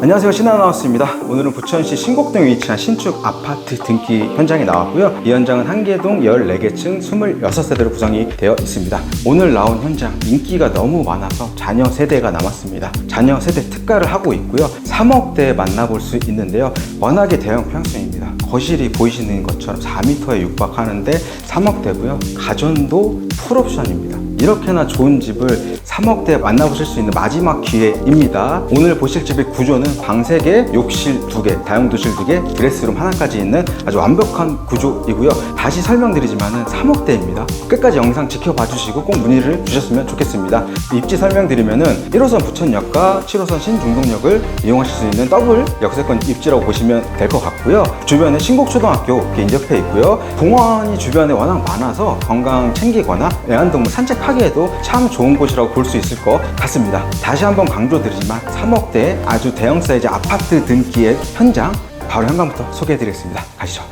안녕하세요. 신하나우스입니다. 오늘은 부천시 신곡동에 위치한 신축 아파트 등기 현장에 나왔고요. 이 현장은 한개동 14개 층 26세대로 구성이 되어 있습니다. 오늘 나온 현장 인기가 너무 많아서 자녀 세대가 남았습니다. 자녀 세대 특가를 하고 있고요. 3억대에 만나볼 수 있는데요. 워낙에 대형 평수입니다. 거실이 보이시는 것처럼 4m에 육박하는데 3억대고요. 가전도 풀옵션입니다 이렇게나 좋은 집을 3억대에 만나보실 수 있는 마지막 기회입니다. 오늘 보실 집의 구조는 방 3개, 욕실 2개, 다용도실 2개, 드레스룸 하나까지 있는 아주 완벽한 구조이고요. 다시 설명드리지만 3억대입니다. 끝까지 영상 지켜봐 주시고 꼭 문의를 주셨으면 좋겠습니다. 입지 설명드리면은 1호선 부천역과 7호선 신중동역을 이용하실 수 있는 더블 역세권 입지라고 보시면 될 것 같고요. 주변에 신곡초등학교 인접해 있고요. 공원이 주변에 워낙 많아서 건강 챙기거나 애완동물 산책 하기에도 참 좋은 곳이라고 볼 수 있을 것 같습니다. 다시 한번 강조드리지만 3억대 아주 대형 사이즈 아파트 등기의 현장 바로 현관부터 소개해드리겠습니다. 가시죠.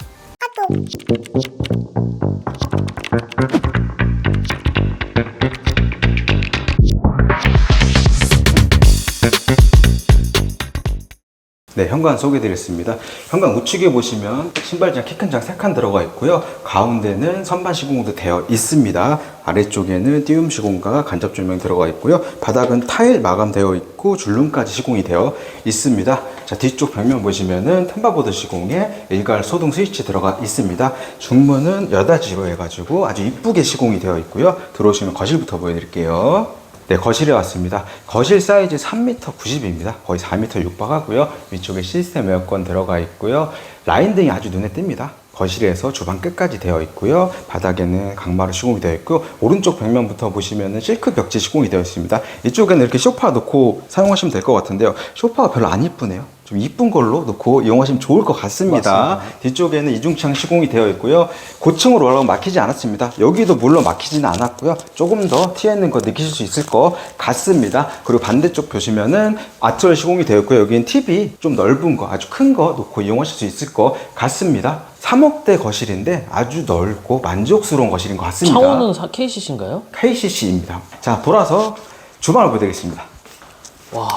네, 현관 소개드리겠습니다. 현관 우측에 보시면 신발장 키 큰 장 3칸 들어가 있고요. 가운데는 선반 시공도 되어 있습니다. 아래쪽에는 띄움 시공과 간접 조명 들어가 있고요. 바닥은 타일 마감되어 있고 줄눈까지 시공이 되어 있습니다. 자, 뒤쪽 벽면 보시면은 템바보드 시공에 일괄 소등 스위치 들어가 있습니다. 중문은 여닫이로 해가지고 아주 이쁘게 시공이 되어 있고요. 들어오시면 거실부터 보여드릴게요. 네, 거실에 왔습니다. 거실 사이즈 3m 90입니다. 거의 4m 육박하고요. 위쪽에 시스템 에어컨 들어가 있고요. 라인 등이 아주 눈에 띕니다. 거실에서 주방 끝까지 되어 있고요. 바닥에는 강마루 시공이 되어 있고 오른쪽 벽면부터 보시면은 실크 벽지 시공이 되어 있습니다. 이쪽에는 이렇게 소파 놓고 사용하시면 될 것 같은데요. 소파가 별로 안 이쁘네요. 좀 이쁜 걸로 놓고 이용하시면 좋을 것 같습니다. 뒤쪽에는 이중창 시공이 되어 있고요. 고층으로 올라가면 막히지 않았습니다. 여기도 물론 막히지는 않았고요. 조금 더 튀어있는 거 느끼실 수 있을 것 같습니다. 그리고 반대쪽 보시면은 아트월 시공이 되어 있고요. 여기는 TV 좀 넓은 거, 아주 큰 거 놓고 이용하실 수 있을 것 같습니다. 3억대 거실인데 아주 넓고 만족스러운 거실인 것 같습니다. 창호는 사- KCC인가요? KCC입니다. 자, 돌아서 주방을 보여드리겠습니다. 와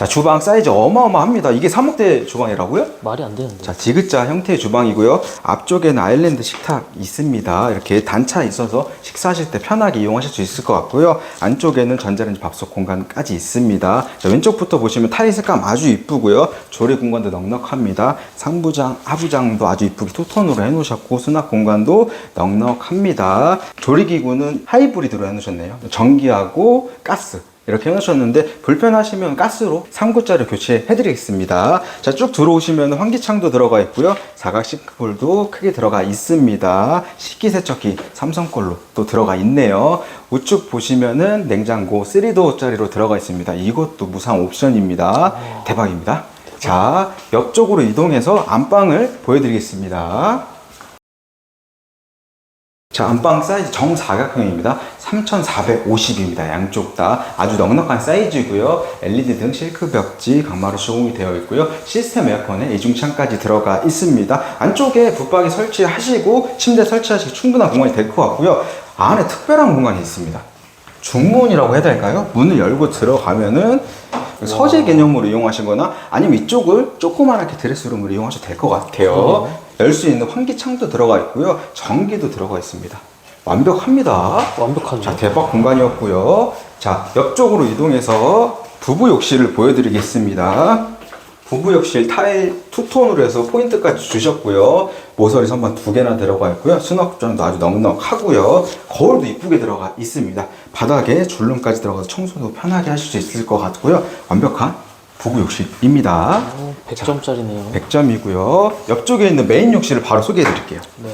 자, 주방 사이즈 어마어마합니다. 이게 3억대 주방이라고요? 말이 안 되는데. 자, 지그자 형태의 주방이고요. 앞쪽에는 아일랜드 식탁 있습니다. 이렇게 단차 있어서 식사하실 때 편하게 이용하실 수 있을 것 같고요. 안쪽에는 전자레인지 밥솥 공간까지 있습니다. 자, 왼쪽부터 보시면 타일 색감 아주 이쁘고요. 조리 공간도 넉넉합니다. 상부장, 하부장도 아주 이쁘게 투톤으로 해놓으셨고 수납 공간도 넉넉합니다. 조리기구는 하이브리드로 해놓으셨네요. 전기하고 가스. 이렇게 해놓으셨는데 불편하시면 가스로 3구짜리 교체해드리겠습니다. 자 쭉 들어오시면 환기창도 들어가 있고요. 사각 싱크볼도 크게 들어가 있습니다. 식기세척기 삼성 걸로 또 들어가 있네요. 우측 보시면은 냉장고 3도어짜리로 들어가 있습니다. 이것도 무상 옵션입니다. 대박입니다. 자 옆쪽으로 이동해서 안방을 보여드리겠습니다. 자, 안방 사이즈 정사각형입니다. 3,450입니다. 양쪽 다 아주 넉넉한 사이즈고요. LED 등 실크 벽지 강마루 시공이 되어 있고요. 시스템 에어컨에 이중창까지 들어가 있습니다. 안쪽에 붙박이 설치하시고 침대 설치하시기 충분한 공간이 될 것 같고요. 안에 특별한 공간이 있습니다. 중문이라고 해야 될까요? 문을 열고 들어가면은 서재 개념으로 이용하시거나 아니면 이쪽을 조그만하게 드레스룸으로 이용하셔도 될 것 같아요. 열 수 있는 환기창도 들어가 있고요. 전기도 들어가 있습니다. 완벽합니다. 완벽하죠. 자, 대박 공간이었고요. 자, 옆쪽으로 이동해서 부부 욕실을 보여드리겠습니다. 부부 욕실 타일 투톤으로 해서 포인트까지 주셨고요. 모서리 선반 두 개나 들어가 있고요. 수납장도 아주 넉넉하고요. 거울도 이쁘게 들어가 있습니다. 바닥에 줄눈까지 들어가서 청소도 편하게 하실 수 있을 것 같고요. 완벽한 부부 욕실입니다. 100점짜리네요. 100점이고요. 옆쪽에 있는 메인 욕실을 바로 소개해 드릴게요. 네.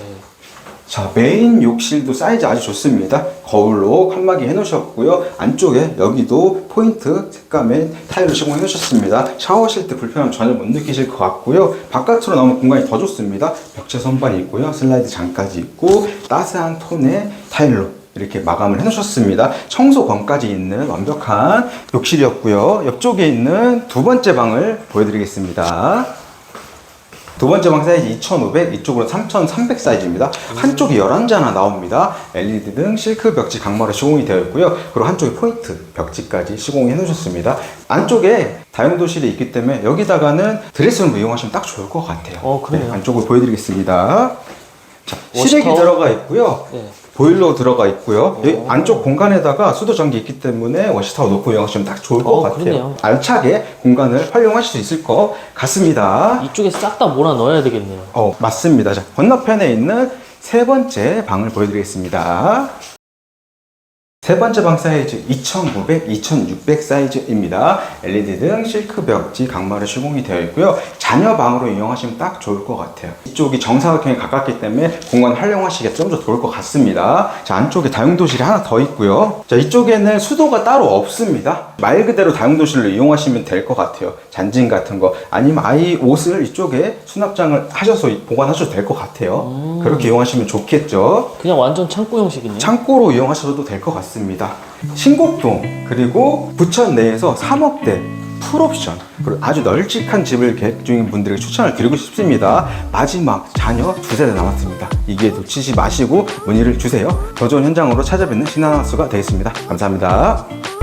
자, 메인 욕실도 사이즈 아주 좋습니다. 거울로 칸막이 해 놓으셨고요. 안쪽에 여기도 포인트 색감의 타일을 시공해 놓으셨습니다. 샤워하실 때 불편함 전혀 못 느끼실 것 같고요. 바깥으로 나오면 공간이 더 좋습니다. 벽체 선반이 있고요. 슬라이드 장까지 있고 따스한 톤의 타일로 이렇게 마감을 해놓으셨습니다. 청소건까지 있는 완벽한 욕실이었고요. 옆쪽에 있는 두 번째 방을 보여드리겠습니다. 두 번째 방 사이즈 2500, 이쪽으로 3300 사이즈입니다. 한쪽에 11자나 나옵니다. LED 등 실크 벽지 강마루 시공이 되어 있고요. 그리고 한쪽에 포인트 벽지까지 시공해 놓으셨습니다. 안쪽에 다용도실이 있기 때문에 여기다가는 드레스룸 이용하시면 딱 좋을 것 같아요. 어, 그러네요. 안쪽을 보여드리겠습니다. 자? 시래기 들어가 있고요. 네. 보일러 들어가 있고요. 여기 오. 안쪽 공간에다가 수도 전기 있기 때문에 워시타워 놓고 이용하시면 딱 좋을 것 어, 같아요. 그러네요. 알차게 공간을 활용하실 수 있을 것 같습니다. 이쪽에 싹 다 몰아 넣어야 되겠네요. 어, 맞습니다. 자, 건너편에 있는 세 번째 방을 보여드리겠습니다. 세 번째 방 사이즈 2900, 2600 사이즈입니다. LED 등 실크 벽지 강마루 시공이 되어 있고요. 자녀 방으로 이용하시면 딱 좋을 것 같아요. 이쪽이 정사각형에 가깝기 때문에 공간 활용하시기에 좀 더 좋을 것 같습니다. 자, 안쪽에 다용도실이 하나 더 있고요. 자, 이쪽에는 수도가 따로 없습니다. 말 그대로 다용도실로 이용하시면 될 것 같아요. 잔진 같은 거 아니면 아이 옷을 이쪽에 수납장을 하셔서 보관하셔도 될 것 같아요. 그렇게 이용하시면 좋겠죠. 그냥 완전 창고 형식이네요. 창고로 이용하셔도 될 것 같습니다. 신곡동 그리고 부천 내에서 3억대 풀옵션 그리고 아주 널찍한 집을 계획 중인 분들에게 추천을 드리고 싶습니다. 마지막 자녀 두 세대 남았습니다. 이게 놓치지 마시고 문의를 주세요. 더 좋은 현장으로 찾아뵙는 신한하우스가 되겠습니다. 감사합니다.